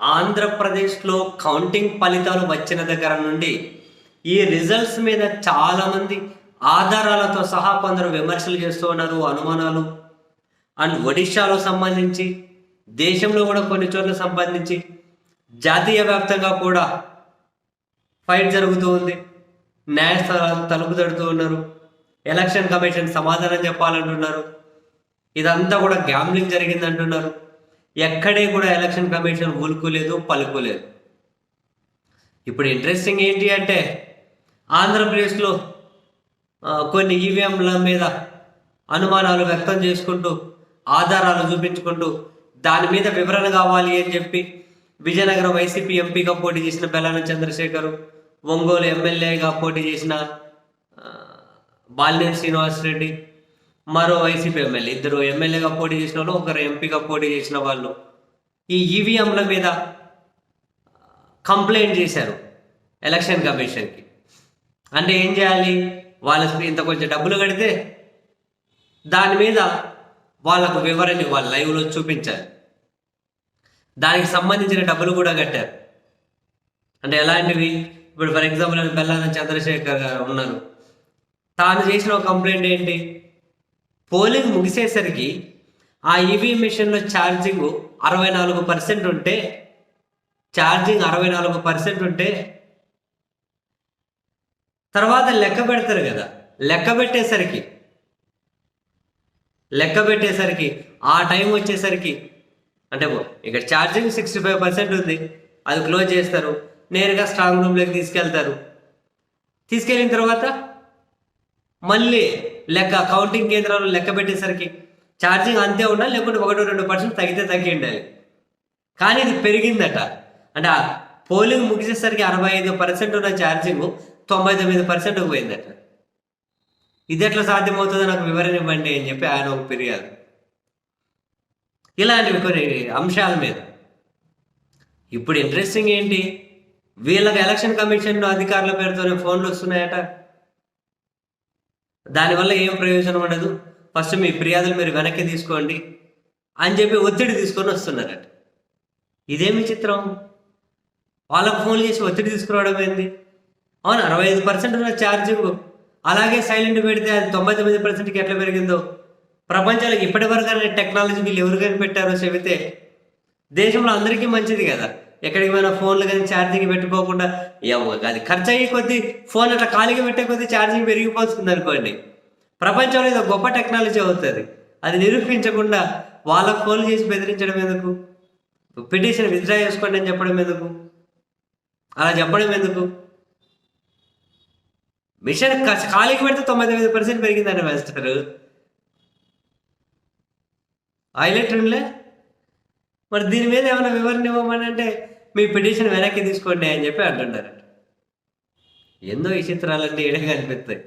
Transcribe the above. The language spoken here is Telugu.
ఆంధ్రప్రదేశ్లో కౌంటింగ్ ఫలితాలు వచ్చిన దగ్గర నుండి ఈ రిజల్ట్స్ మీద చాలామంది ఆధారాలతో సహా కొందరు విమర్శలు చేస్తూ ఉన్నారు అనుమానాలు. అండ్ ఒడిశాలో సంబంధించి దేశంలో కూడా కొన్ని చోట్ల సంబంధించి జాతీయ వ్యాప్తంగా కూడా ఫైట్ జరుగుతూ ఉంది. న్యాయస్థానాలు తలుపు తడుతూ ఉన్నారు. ఎలక్షన్ కమిషన్ సమాధానం చెప్పాలంటున్నారు. ఇదంతా కూడా గ్యాంబ్లింగ్ జరిగింది అంటున్నారు ఎక్కడే కూడా ఎలక్షన్ కమిషన్ ఉలుకులేదు పలుకులేదు. ఇప్పుడు ఇంట్రెస్టింగ్ ఏంటి అంటే ఆంధ్రప్రదేశ్లో కొన్ని ఈవీఎంల మీద అనుమానాలు వ్యక్తం చేసుకుంటూ ఆధారాలు చూపించుకుంటూ దాని మీద వివరణ కావాలి అని చెప్పి విజయనగరం వైసీపీ ఎంపీగా పోటీ చేసిన బెల్లాన చంద్రశేఖర్ ఒంగోలు ఎమ్మెల్యేగా పోటీ చేసిన బాలినేని శ్రీనివాసరెడ్డి మరో వైసీపీ ఎమ్మెల్యే. ఇద్దరు ఎమ్మెల్యేగా పోటీ చేసిన వాళ్ళు ఒకరు ఎంపీగా పోటీ చేసిన వాళ్ళు. ఈ ఈవీఎంల మీద కంప్లైంట్ చేశారు ఎలక్షన్ కమిషన్కి. అంటే ఏం చేయాలి? వాళ్ళకి ఇంత కొంచెం డబ్బులు కడితే దాని మీద వాళ్ళకు వివరణ ఇవ్వాలి లైవ్లో చూపించాలి. దానికి సంబంధించిన డబ్బులు కూడా కట్టారు. అంటే ఎలాంటివి? ఇప్పుడు ఫర్ ఎగ్జాంపుల్ బెల్లాన చంద్రశేఖర్ గారు ఉన్నారు. తాను చేసిన ఒక కంప్లైంట్ ఏంటి? పోలింగ్ ముగిసేసరికి ఆ ఈవీ మిషన్లో ఛార్జింగ్ అరవై నాలుగు పర్సెంట్ ఉంటే ఛార్జింగ్ అరవై నాలుగు పర్సెంట్ ఉంటే తర్వాత లెక్క పెడతారు కదా. లెక్క పెట్టేసరికి లెక్క పెట్టేసరికి ఆ టైం వచ్చేసరికి అంటే ఇక్కడ ఛార్జింగ్ సిక్స్టీ ఫైవ్ పర్సెంట్ ఉంది. అది క్లోజ్ చేస్తారు. నేరుగా స్ట్రాంగ్ రూమ్లోకి తీసుకెళ్తారు. తీసుకెళ్ళిన తర్వాత మళ్ళీ లెక్క కౌంటింగ్ కేంద్రాలు లెక్క పెట్టేసరికి ఛార్జింగ్ అంతే ఉండాలి లేకుంటే ఒకటి రెండు పర్సెంట్ తగ్గితే తగ్గి ఉండాలి కానీ ఇది పెరిగిందట. అంటే పోలింగ్ ముగిసేసరికి అరవై ఐదు పర్సెంట్ ఉన్న ఛార్జింగ్ తొంభై తొమ్మిది పర్సెంట్ పోయిందట. ఇది ఎట్లా సాధ్యమవుతుందో నాకు వివరణ ఇవ్వండి అని చెప్పి ఆయన ఒక ఫిర్యాదు. ఇలాంటివి కొన్ని అంశాల మీద. ఇప్పుడు ఇంట్రెస్టింగ్ ఏంటి? వీళ్ళకి ఎలక్షన్ కమిషన్ అధికారుల పేరుతోనే ఫోన్లు వస్తున్నాయట. దానివల్ల ఏం ప్రయోజనం ఉండదు? ఫస్ట్ మీ ఫిర్యాదులు మీరు వెనక్కి తీసుకోండి అని చెప్పి ఒత్తిడి తీసుకొని వస్తున్నారట. ఇదేమి చిత్రం? వాళ్ళకు ఫోన్ చేసి ఒత్తిడి తీసుకురావడం ఏంది? అవును అరవై ఐదు పర్సెంట్ ఉన్న ఛార్జింగ్ అలాగే సైలెంట్ పెడితే అది తొంభై తొమ్మిది పర్సెంట్కి ఎట్లా పెరిగిందో? ప్రపంచంలో ఇప్పటి వరకు అనే టెక్నాలజీ వీళ్ళు ఎవరు కనిపెట్టారో చెబితే దేశంలో అందరికీ మంచిది కదా. ఎక్కడికి పోయినా ఫోన్లు కానీ ఛార్జింగ్ పెట్టుకోకుండా అది ఖర్చు అయ్యే కొద్దీ ఫోన్ అట్లా ఖాళీగా పెట్టే కొద్దీ ఛార్జింగ్ పెరిగిపోతుంది అనుకోండి. ప్రపంచంలో ఇది ఒక గొప్ప టెక్నాలజీ అవుతుంది. అది నిరూపించకుండా వాళ్ళకు ఫోన్లు చేసి బెదిరించడం ఎందుకు? పిటిషన్ విత్డ్రా చేసుకోండి అని చెప్పడం ఎందుకు? అలా చెప్పడం ఎందుకు? మిషన్ ఖాళీకి పెడితే తొంభై తొమ్మిది పర్సెంట్ పెరిగిందని వేస్తారు హైలైట్ ఉండలే మరి దీని మీద ఏమైనా వివరణ ఇవ్వమని అంటే మీ పిటిషన్ వెనక్కి తీసుకోండి అని చెప్పి అంటున్నారట. ఎన్నో విచిత్రాలంటే చిత్రాలన్నీ కనిపిస్తాయి